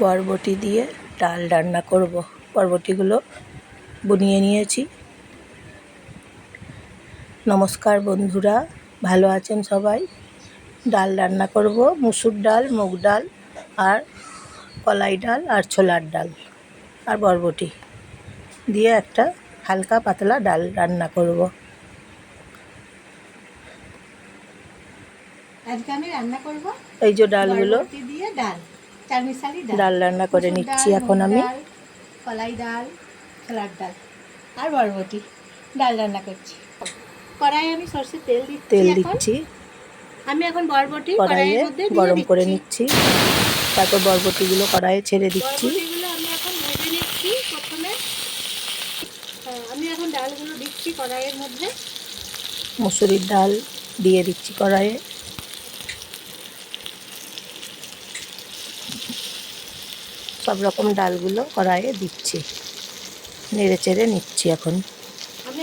বরবটি দিয়ে ডাল রান্না করব। বরবটিগুলো বুনিয়ে নিয়েছি। নমস্কার বন্ধুরা ভালো আছেন সবাই? ডাল রান্না করব মুসুর ডাল মুগ ডাল আর কলাই ডাল আর ছোলার ডাল আর বরবটি দিয়ে একটা হালকা পাতলা ডাল রান্না করব। আজকে আমি রান্না করব এই যে ডালগুলো দিয়ে ডাল। ডাল। রান্না করে নিচ্ছি এখন আমি। কলাই ডাল ছোলার ডাল আর বরবটি। ডাল রান্না করছি। কড়াই আমি সরষের তেল দিচ্ছি তেল দিচ্ছি। আমি এখন বরবটি কড়াইয়ে গরম করে নিচ্ছি। তারপর বরবটিগুলো কড়াইয়ে ছেড়ে দিচ্ছি। আমি এখন ভেজে নিচ্ছি প্রথমে। হ্যাঁ, আমি এখন ডালগুলো দিচ্ছি কড়াইয়ের মধ্যে। মুসুরির ডাল দিয়ে দিচ্ছি কড়াইয়ে। সব রকম ডালগুলো কড়াইয়ে দিচ্ছি। নেড়ে চেড়ে নিচ্ছি এখন। আমি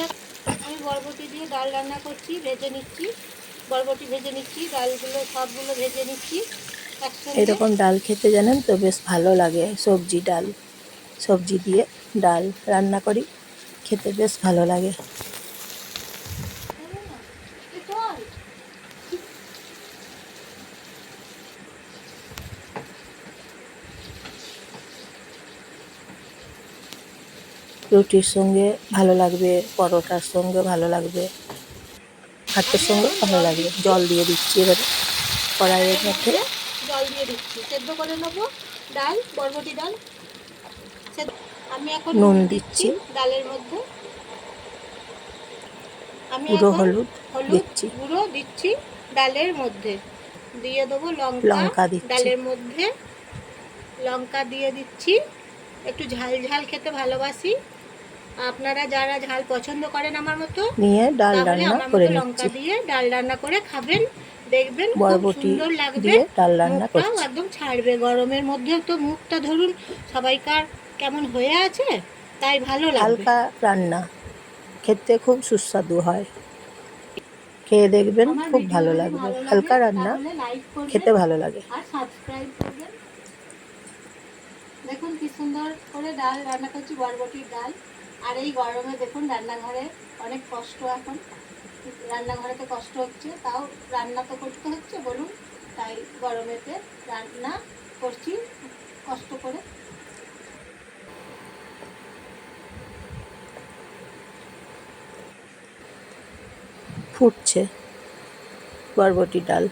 আমি বরবটি দিয়ে ডাল রান্না করছি ভেজে নিচ্ছি। বরবটি ভেজে নিচ্ছি ডালগুলো সবগুলো ভেজে নিচ্ছি এরকম ডাল খেতে জানেন তো বেশ ভালো লাগে সবজি ডাল। সবজি দিয়ে ডাল রান্না করি খেতে বেশ ভালো লাগে। রুটির সঙ্গে ভালো লাগবে পরোটার সঙ্গে ভালো লাগবে ভাতের সঙ্গে ভালো লাগবে। জল দিয়ে দিচ্ছি এবারে। কড়াইয়ের মধ্যে জল দিয়ে দিচ্ছি। সেদ্ধ করে নেব ডাল বরবটি ডাল। আমি এখন নুন দিচ্ছি। ডালের মধ্যে। আমি গুঁড়ো হলুদ হলুদ দিচ্ছি। গুঁড়ো দিচ্ছি ডালের মধ্যে। দিয়ে দেবো লঙ্কা। লঙ্কা দিচ্ছি। ডালের মধ্যে লঙ্কা দিয়ে দিচ্ছি। একটু ঝাল ঝাল খেতে ভালোবাসি। আপনারা যারা ঝাল পছন্দ করেন আমার মতো নিয়ে ডাল রান্না করে লঙ্কা দিয়ে ডাল রান্না করে খাবেন দেখবেন খুব বরবটি সুন্দর লাগবে। ডাল রান্না করছি। একদম ছাড়বে গরমের মধ্যেও তো মুখটা ধরুন সবাইকার কেমন হয়ে আছে তাই ভালো লাগবে। হালকা রান্না খেতে খুব সুস্বাদু হয়। খেয়ে দেখবেন খুব ভালো লাগবে। হালকা রান্না খেতে ভালো লাগে। আর সাবস্ক্রাইব করবেন। দেখুন কি সুন্দর করে ডাল রান্না করছি বরবটির ডাল। আর এই গরমে দেখুন রান্নাঘরে অনেক কষ্ট এখন। রান্নাঘরে তো কষ্ট হচ্ছে, তাও রান্না তো করতে হচ্ছে বলুন, তাই গরমেতে রান্না করছি কষ্ট করে। ফুটছে বরবটি ডাল।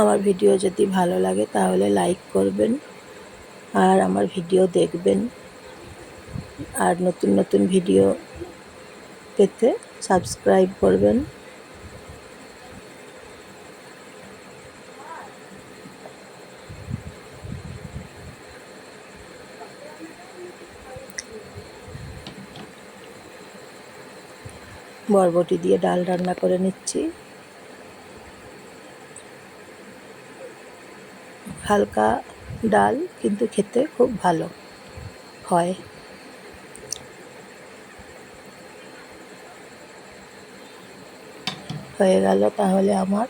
আমার ভিডিও যদি ভালো লাগে তাহলে লাইক করবেন আর আমার ভিডিও দেখবেন। আর নতুন নতুন ভিডিও পেতে সাবস্ক্রাইব করবেন। বরবটি দিয়ে ডাল রান্না করে নিচ্ছি। হালকা ডাল কিন্তু খেতে খুব ভালো হয়। হয়ে গেল তাহলে আমার